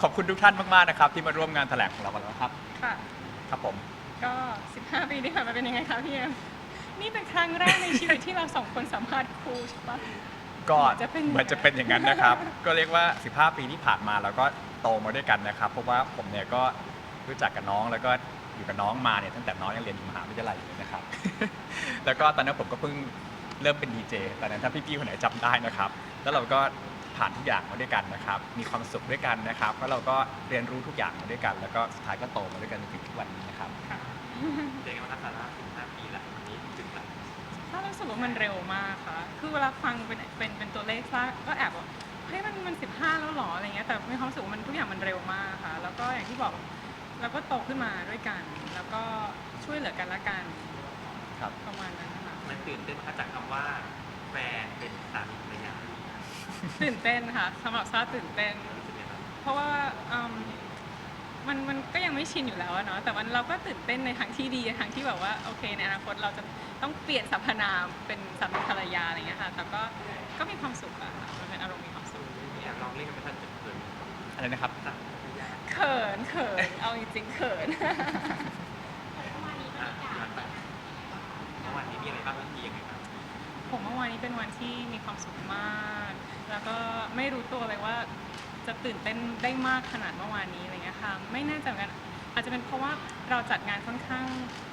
ครับผมขอบคุณทุกท่านมากๆนะครับ ที่มาร่วมงานแถลงของเรากันแล้วครับค่ะ ครับผมก็ 15 ปีที่ผ่านมาเป็นยังไงคะพี่เอ็มนี่เป็นครั้งแรกในชีวิตที่เราสองคนสัมภาษณ์ครูใช่ปะ ก็จะเป็นเหมือนจะเป็นอย่างนั้นนะครับ ก็เรียกว่า 15 ปีที่ผ่านมาเราก็โตมาด้วยกันนะครับ เพราะว่าผมเนี่ยก็รู้จักกับน้องแล้วก็อยู่กับน้องมาเนี่ยตั้งแต่น้องยังเรียนอยู่มหาวิทยาลัยอยู่เลยนะครับ แล้วก็ตอนนั้นผมก็เพิ่งเริ่มเป็นดีเจตอนนั้นถ้าพี่ๆคนไหนจำได้นะครับ แล้วเราก็ ผ่านทุกอย่างมาด้วยกันนะครับ มีความสุขด้วยกันนะครับแล้วเราก็เรียนรู้ทุกอย่างมาด้วยกัน แล้วก็สุดท้ายก็โตมาด้วยกันจนถึงทุกวันนี้นะครับค่ะเด็กมาทักษะละ15 ปีละวันนี้ถึงละถ้ารู้สึกว่ามันเร็วมากค่ะ คือเวลาฟังเป็นเป็นเป็นตัวเลขซ่าก็แอบแบบเฮ้ยมันมัน15แล้วเหรออะไรเงี้ย แต่มีความรู้สึกว่ามันทุกอย่างมันเร็วมากค่ะ แล้วก็อย่างที่บอกเราก็โตขึ้นมาด้วยกัน แล้วก็ช่วยเหลือกันและกันครับ ประมาณนั้นนะคะมันตื่นเต้นมาจากคำว่าแฟนเป็นสามีภรรยา ตื่นเต้นค่ะสำหรับซาตื่นเต้นรู้สึกยังไงบ้างเพราะว่าอืมมันมันก็ยังไม่ชินอยู่แล้วอะเนาะแต่มันเราก็ตื่นเต้นในทางที่ดีทางที่แบบว่าโอเคในอนาคตเราจะต้องเปลี่ยนสรรพนามเป็นสามีภรรยาอะไรเงี้ยค่ะแต่ก็ก็มีความสุขอะค่ะมันเป็นอารมณ์มีความสุขนี่แอบลองเล่นกันไปทันจนเกินอะไรนะครับสามีภรรยาเขินเขินเอาจริงๆเขินอะย้อนไปเมื่อวานนี้มีอะไรบ้างมียังไงบ้าง ผมเมื่อวานนี้เป็นวันที่มีความสุขมาก แล้วก็ไม่รู้ตัวเลยว่าจะตื่นเต้นได้มากขนาดเมื่อวานนี้อะไรเงี้ยค่ะ ไม่แน่ใจเหมือนกันอาจจะเป็นเพราะว่าเราจัดงานค่อนข้าง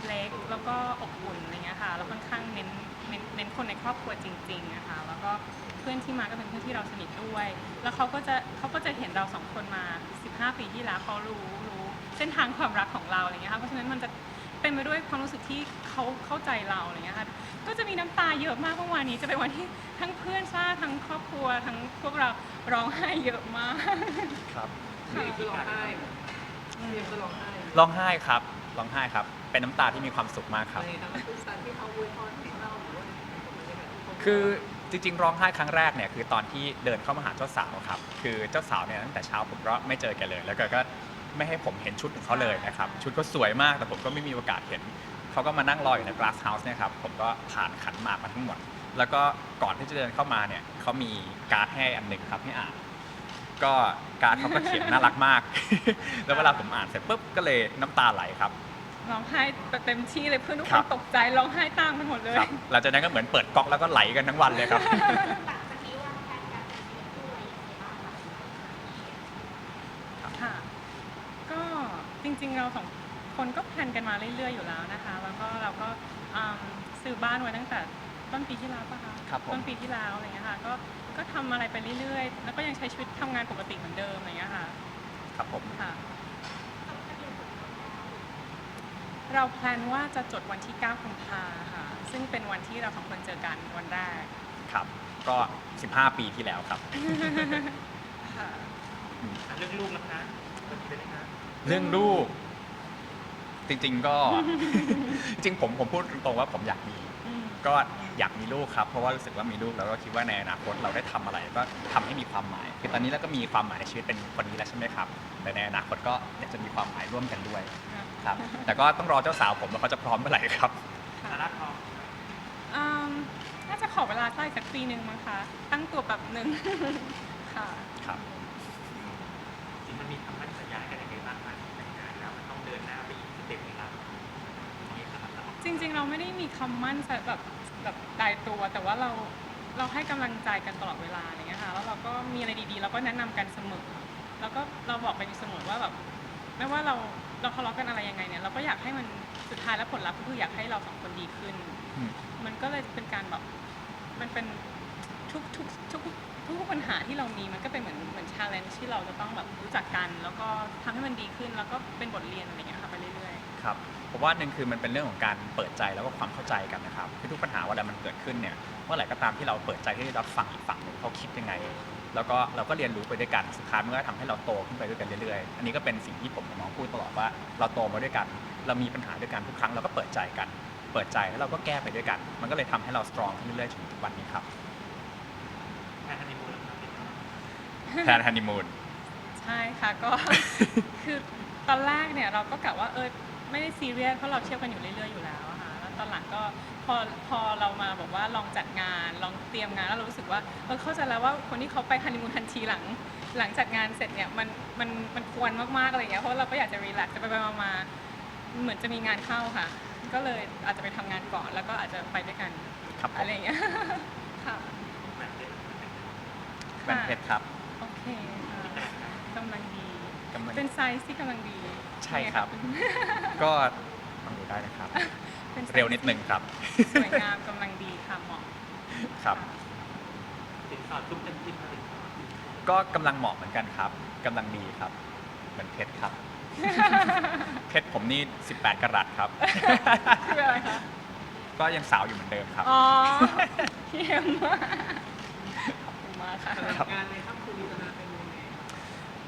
เล็กแล้วก็อบอุ่นอะไรเงี้ยค่ะแล้วค่อนข้างเน้นเน้นเน้นคนในครอบครัวจริงๆนะคะแล้วก็เพื่อนที่มาก็เป็นเพื่อนที่เราสนิทด้วย แล้วเขาก็จะเขาก็จะเห็นเราสองคนมา 15 ปีที่แล้วเขารู้รู้เส้นทางความรักของเราอะไรเงี้ยค่ะเพราะฉะนั้นมันจะ เป็นไปด้วยความรู้สึกที่เขาเข้าใจเราอะไรเงี้ยค่ะก็จะมีน้ำตาเยอะมากเมื่อวานนี้จะเป็นวันที่ทั้งเพื่อนซ่าทั้งครอบครัวทั้งพวกเราร้องไห้เยอะมากครับค่ะคือร้องไห้เรียมจะร้องไห้ร้องไห้ครับร้องไห้ครับ เป็นน้ำตาที่มีความสุขมากครับในทั้งทุกสันที่เขาอวยพรให้เราหรือว่าในบรรยากาศที่เขาคือจริงๆร้องไห้ครั้งแรกเนี่ยคือตอนที่เดินเข้ามาหาเจ้าสาวครับ คือเจ้าสาวเนี่ยตั้งแต่เช้าผมก็ไม่เจอแกเลย แล้วแกก็ ไม่ให้ผมเห็นชุดของเขาเลยนะครับชุดก็สวยมากแต่ผมก็ไม่มีโอกาสเห็นเขาก็มานั่งรออยู่ใน glass house เนี่ยครับผมก็ผ่านขันหมากมาทั้งหมด แล้วก็ก่อนที่จะเดินเข้ามาเนี่ยเขามีการ์ดให้อันหนึ่งครับให้อ่านก็การ์ดเขาก็เขียนน่ารักมาก แล้วเวลาผมอ่านเสร็จปุ๊บก็เลยน้ำตาไหลครับ ร้องไห้เต็มที่เลยเพื่อนทุกคครับนตกใจร้องไห้ตามกันหมดเลย ครับหลังจากนั้นก็เหมือนเปิดก๊อกแล้วก็ไหลกันทั้งวันเลยครับค่ะ ก็จ ริง ๆ เราสองคนก็แพลนกันมาเรื่อยๆอยู่แล้วนะคะ แล้วก็เราก็อืมซื้อบ้านไว้ตั้งแต่ต้นปีที่แล้วปะคะครับผม ต้นปีที่แล้วอะไรเงี้ยค่ะก็ก็ทำอะไรไปเรื่อยๆ แล้วก็ยังใช้ชีวิตทำงานปกติเหมือนเดิมอะไรเงี้ยค่ะครับผมค่ะ เราแพลนว่าจะจดวันที่ 9 กุมภาค่ะ ซึ่งเป็นวันที่เราสองคนเจอกันวันแรกครับ ก็ 15 ปีที่แล้วครับ ค่ะอะเรื่องลูกนะคะเมื่อกี้ได้ไหมคะ เรื่องลูก จริง ๆ ก็ จริงๆผมผมพูดตรงๆว่าผมอยากมี อืม ก็อยากมีลูกครับ เพราะว่ารู้สึกว่ามีลูกแล้วก็คิดว่าในอนาคตเราได้ทำอะไรก็ทำให้มีความหมาย คือตอนนี้เราก็มีความหมายในชีวิตเป็นคนนี้แล้วใช่ไหมครับ แต่ในอนาคตก็อยากจะมีความหมายร่วมกันด้วยครับแต่ก็ต้องรอเจ้าสาวผมว่าเขาจะพร้อมเมื่อไหร่ครับ ค่ะสาระทองอืมน่าจะขอเวลาใกล้สักปีหนึ่งมั้งคะ ตั้งตัวแบบหนึ่ง ค่ะ ครับ เราไม่ได้มีคำมั่นแบบแบบตายตัว แต่ว่าเราเราให้กำลังใจกันตลอดเวลาอะไรเงี้ยค่ะแล้วเราก็มีอะไรดีๆ เราก็แนะนำกันเสมอ แล้วก็เราบอกไปเสมอว่าแบบไม่ว่าเราเราทะเลาะกันอะไรยังไงเนี่ยเราก็อยากให้มันสุดท้ายแล้วผลลัพธ์ก็คืออยากให้เราสองคนดีขึ้น อืม มันก็เลยเป็นการแบบมันเป็นทุกทุกทุกทุกปัญหาที่เรามีมันก็เป็นเหมือนเหมือนชาเลนจ์ที่เราจะต้องแบบรู้จักกัน แล้วก็ทำให้มันดีขึ้นแล้วก็เป็นบทเรียนอะไรเงี้ยค่ะไปเรื่อยครับ ผมว่าหนึ่งคือมันเป็นเรื่องของการเปิดใจแล้วก็ความเข้าใจกันนะครับคือทุกปัญหาเวลามันเกิดขึ้นเนี่ยเมื่อไหร่ก็ตามที่เราเปิดใจที่จะรับฟังอีกฝั่งหนึ่งเขาคิดยังไง แล้วก็เราก็เรียนรู้ไปด้วยกันสุดท้ายมันก็ทำให้เราโตขึ้นไปด้วยกันเรื่อยๆ อันนี้ก็เป็นสิ่งที่ผมกับน้องพูดตลอดว่าเราโตมาด้วยกัน เรามีปัญหาด้วยกันทุกครั้งเราก็เปิดใจกัน เปิดใจแล้วเราก็แก้ไปด้วยกัน มันก็เลยทำให้เราสตรองขึ้นเรื่อยๆจนถึงทุกวันนี้ครับแพนฮันนีมูนแล้วครับแทนฮันนีมูนๆใช่ค่ะก็ คือตอนแรกเนี่ยเราก็กะว่าเออ ไม่ได้ซีเรียสเพราะเราเที่ยวกันอยู่เรื่อยๆอยู่แล้วอะค่ะแล้วตอนหลังก็พอพอเรามาบอกว่าลองจัดงานลองเตรียมงานแล้วเรารู้สึกว่าเออเข้าใจแล้วว่าคนที่เขาไปฮันนีมูนทันทีหลัง หลังจัดงานเสร็จเนี่ยมันมันมันควรมากๆอะไรอย่างเงี้ยเพราะเราก็อยากจะรีแลกซ์แต่ไปไปมามาเหมือนจะมีงานเข้าค่ะ ก็เลยอาจจะไปทำงานก่อนแล้วก็อาจจะไปด้วยกันครับผมอะไรอย่างเงี้ยค่ะแหวนเพชรแหวนเพชรครับ โอเคค่ะกำลังดี กำลัง เป็นไซส์ที่กำลังดีใช่ครับก็ลองดูได้นะครับเป็นไซส์เร็วนิดนึงครับสวยงามกำลังดีค่ะเหมาะครับ สินสอดทุกเต็มที่มาสินสอดก็กำลังเหมาะเหมือนกันครับกำลังดีครับ เหมือนเพชรครับ เพชรผมนี่ 18กะรัตครับ คืออะไรคะ ก็ยังสาวอยู่เหมือนเดิมครับ อ๋อเยี่ยมมากขอบคุณมากค่ะครับงานในค่ำคืนนี้จะมาเป็นยังไง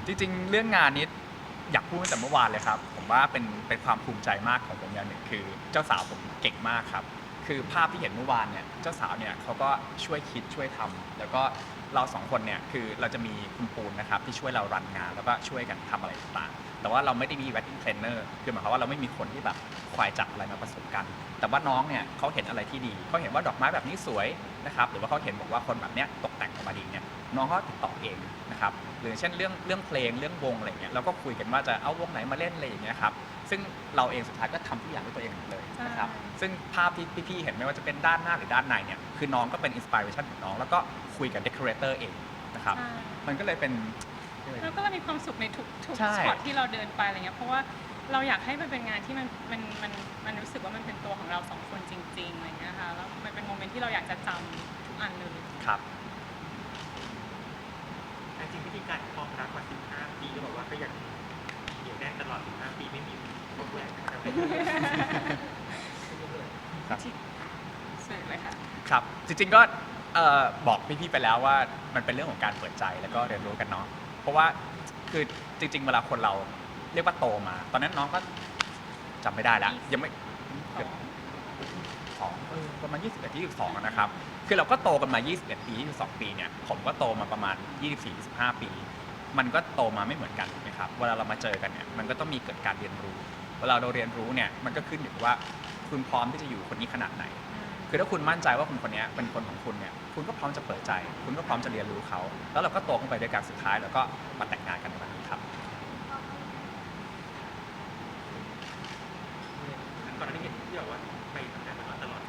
จริงๆ เรื่องงานนี้อยากพูดตั้งแต่เมื่อวานเลยครับ ผมว่าเป็นเป็นความภูมิใจมากของผมอย่างหนึ่งคือ เจ้าสาวผมเก่งมากครับ คือภาพที่เห็นเมื่อวานเนี่ยเจ้าสาวเนี่ยเขาก็ช่วยคิดช่วยทำแล้วก็เราสองคนเนี่ยคือเราจะมีคุณปูนนะครับที่ช่วยเรารันงานแล้วก็ช่วยกันทำอะไรต่างๆแต่ว่าเราไม่ได้มี wedding planner คือหมายความว่าเราไม่มีคนที่แบบคอยจับอะไรมาผสมกัน แต่ว่าน้องเนี่ยเขาเห็นอะไรที่ดีเขาเห็นว่าดอกไม้แบบนี้สวยนะครับหรือว่าเขาเห็นบอกว่าคนแบบเนี้ยตกแต่งออกมาดีเนี่ยน้องเขาติดต่อเองนะครับหรือเช่นเรื่องเรื่องเพลงเรื่องวงอะไรเงี้ยเราก็คุยกันว่าจะเอาวงไหนมาเล่นอะไรอย่างเงี้ยครับซึ่งเราเองสุดท้ายก็ทำทุกอย่างด้วยตัวเองหมดเลยนะครับใช่ซึ่งภาพที่พี่ๆเห็นไม่ว่าจะเป็นด้านหน้าหรือด้านในเนี่ยคือน้องก็เป็นอินสปิเรชันของน้องแล้วก็คุยกับเดคอเรเตอร์เองนะครับใช่มันก็เลยเป็น แล้วก็เรามีความสุขในทุกทุกใช่ ช็อตที่เราเดินไปอะไรเงี้ยเพราะว่าเราอยากให้มันเป็นงานที่มันมันมันมันรู้สึกว่ามันเป็นตัวของเราสองคนจริงๆอะไรเงี้ยค่ะแล้วมันเป็นโมเมนต์ที่เราอยากจะจำทุกอันเลย ครับ แต่จริงวิธีการครองรักมา15 ปีก็บอกว่าก็ยังเดี๋ยวแน่นตลอด 15 ปีไม่มีพวกแหวนนะครับครับสวยเลยค่ะ ครับ จริงๆก็เอ่อบอกพี่ๆไปแล้วว่ามันเป็นเรื่องของการเปิดใจแล้วก็เรียนรู้กันเนาะเพ ราะว่าคือจริง ๆ เวลาคนเราเรียกว่าโตมา ตอนนั้นน้องก็จำไม่ได้แล้วยังไม่เกือบสองเออประมาณ 21 22อะนะครับ คือเราก็โตกันมา 21 ปี 22 ปีเนี่ย ผมก็โตมาประมาณ 24 25 ปี มันก็โตมาไม่เหมือนกันนะครับ เวลาเรามาเจอกันเนี่ย มันก็ต้องมีเกิดการเรียนรู้ เวลาเราเรียนรู้เนี่ย มันก็ขึ้นอยู่กับว่าคุณพร้อมที่จะอยู่คนนี้ขนาดไหน คือถ้าคุณมั่นใจว่าคนคนนี้เป็นคนของคุณเนี่ยคุณก็พร้อมจะเปิดใจ คุณก็พร้อมจะเรียนรู้เขา แล้วเราก็โตขึ้นไปด้วยกันสุดท้าย แล้วก็มาแต่งงานกันในวันนี้ครับก่อนหน้านี้เห็นที่บอกว่าไปทำงานมาตลอด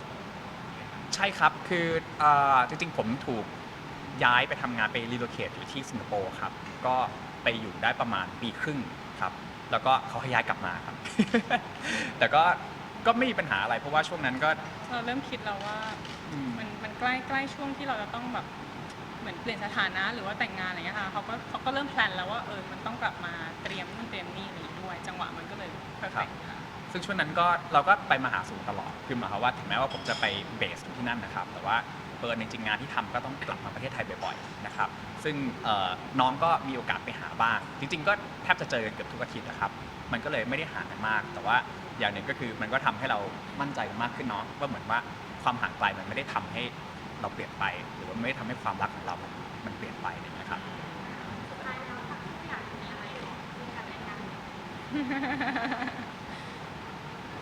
ใช่ครับคือเอ่อจริงๆผมถูกย้ายไปทำงานไปรีโลเคทอยู่ที่สิงคโปร์ครับ ก็ไปอยู่ได้ประมาณปีครึ่งครับ แล้วก็เขาให้ย้ายกลับมาครับ แต่ก็ ก็ไม่มีปัญหาอะไร เพราะว่าช่วงนั้นก็เราเริ่มคิดแล้วว่าอืม มันมันใกล้ใกล้ช่วงที่เราจะต้องแบบเหมือนเปลี่ยนสถานะหรือว่าแต่งงานอะไรเงี้ยค่ะเขาก็เขาก็เริ่มแพลนแล้วว่าเออมันต้องกลับมาเตรียมนู่นเตรียมนี่อะไรอย่างงี้ด้วย จังหวะมันก็เลยเพอร์เฟกค่ะ ซึ่งช่วงนั้นก็เราก็ไปมาหาสู่ตลอด คือหมายความว่าถึงแม้ว่าผมจะไปเบสอยู่ที่นั่นนะครับ แต่ว่าเปิดจริงๆงานที่ทำก็ต้องกลับมาประเทศไทยบ่อยๆนะครับ ซึ่งเอ่อน้องก็มีโอกาสไปหาบ้าง จริง ๆ ก็แทบจะเจอกันเกือบทุกอาทิตย์นะครับ มันก็เลยไม่ได้ห่างกันมาก แต่ว่า อย่างหนึ่งก็คือมันก็ทำให้เรามั่นใจกันมากขึ้นเนาะว่าเหมือนว่าความห่างไกลมันไม่ได้ทำให้เราเปลี่ยนไป หรือว่าไม่ได้ทำให้ความรักของเรา มันมันเปลี่ยนไปอะไรอย่างเงี้ยครับ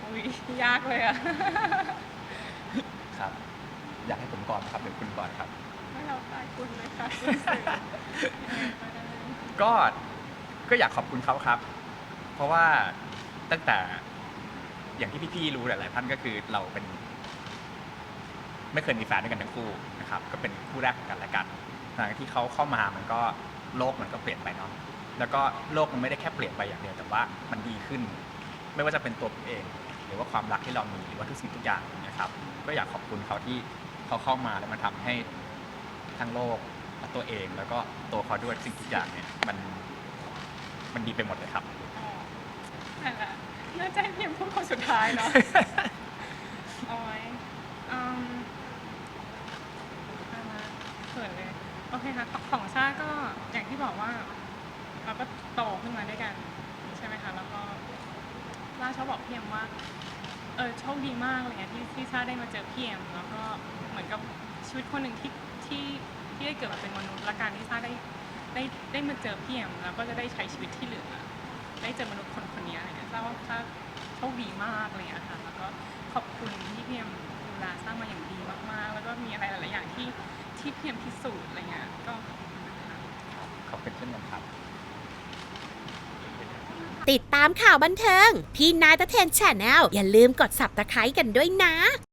อุ้ยยากเลยอะครับ อยากให้ผมก่อนครับหรือคุณก่อนครับให้เราตายคุณเลยค่ะคุณสื่อยังไงก็ได้ก็ก็อยากขอบคุณเขาครับ เพราะว่าตั้งแต่ อย่างที่พี่ๆรู้หลายๆท่านก็คือเราเป็น ไม่เคยมีแฟนด้วยกันทั้งคู่นะครับ ก็เป็นคู่แรกของกันและกันหลังจากที่เขาเข้ามามันก็โลกมันก็เปลี่ยนไปเนาะแล้วก็โลกมันไม่ได้แค่เปลี่ยนไปอย่างเดียวแต่ว่ามันดีขึ้น ไม่ว่าจะเป็นตัวผมเอง หรือว่าความรักที่เรามีหรือว่าทุกสิ่งทุกอย่างนะครับ ก็อยากขอบคุณเขาที่เขาเข้ามาแล้วมันทำให้ทั้งโลกและตัวเอง แล้วก็ตัวเขาด้วยสิ่งทุกอย่างเนี่ยมันมันดีไปหมดเลยครับ นั่นแหละน่าจะให้เพียงพูดคนสุดท้ายเนาะ เอาไว้อืมเอามาเขินเลย โอเคค่ะของของชาก็อย่างที่บอกว่า เราก็โตขึ้นมาด้วยกัน ใช่ไหมคะ แล้วก็ล่าชอบบอกพี่เอ็มว่า เออโชคดีมากอะไรเงี้ยที่ที่ชาได้มาเจอพี่เอ็มแล้วก็เหมือนกับชีวิตคนหนึ่งที่ที่ที่ได้เกิดมาเป็นมนุษย์และการที่ชาได้ได้ได้มาเจอพี่เอ็มแล้วก็จะได้ใช้ชีวิตที่เหลือ ได้เจอมนุษย์คนคนนี้อะไร โชคดีมากอะไรอย่างเงี้ยค่ะแล้วก็ขอบคุณที่เพียมดูแลสร้างมาอย่างดีมากๆ แล้วก็มีอะไรหลายๆอย่างที่ที่เพียมพิสูจน์อะไรเงี้ยก็ขอบคุณนะคะ ขอบคุณเช่นกันครับ ติดตามข่าวบันเทิงที่นายตะเทนแชนแนลอย่าลืมกด subscribe กันด้วยนะ